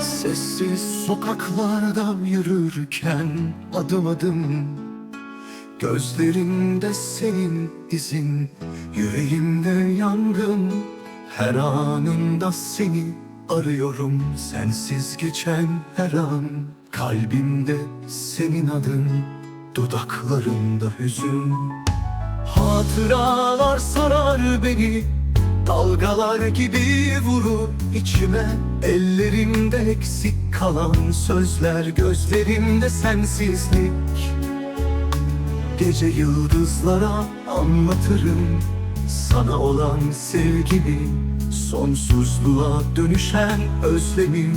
Sessiz sokaklardan yürürken adım adım Gözlerinde senin izin Yüreğimde yangın Her anında seni arıyorum Sensiz geçen her an. Kalbimde senin adın Dudaklarımda hüzün. Hatıralar sarar beni Dalgalar gibi vurur içime Ellerimde eksik kalan sözler Gözlerimde sensizlik. Gece yıldızlara anlatırım Sana olan sevgimi. Sonsuzluğa dönüşen özlemim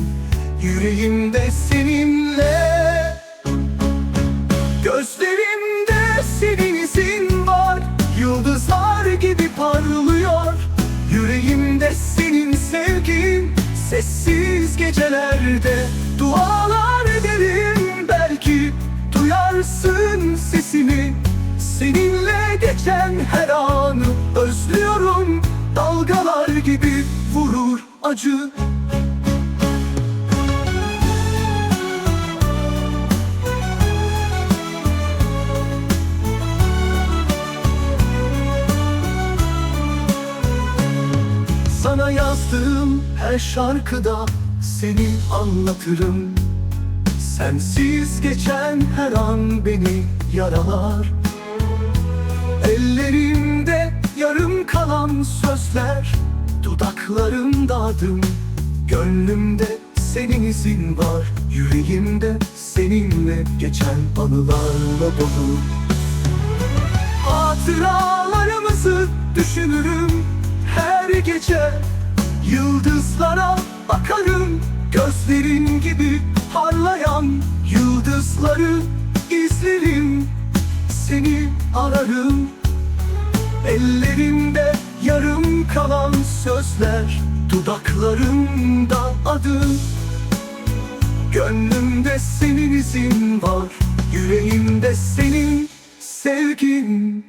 Yüreğimde seninle Sessiz gecelerde Dualar ederim. Belki Duyarsın sesimi Seninle geçen her anı Özlüyorum. Dalgalar gibi vurur acı Sana yazdığım her şarkıda seni anlatırım. Sensiz geçen her an beni yaralar. Ellerimde yarım kalan sözler Dudaklarımda adım Gönlümde senin izin var Yüreğimde seninle geçen anılarla dolu. Hatıralarımızı düşünürüm her gece Yıldızlara bakarım Gözlerin gibi parlayan Yıldızları izlerim. Seni ararım Ellerimde yarım kalan sözler Dudaklarımda adın Gönlümde senin izin var Yüreğimde senin sevgin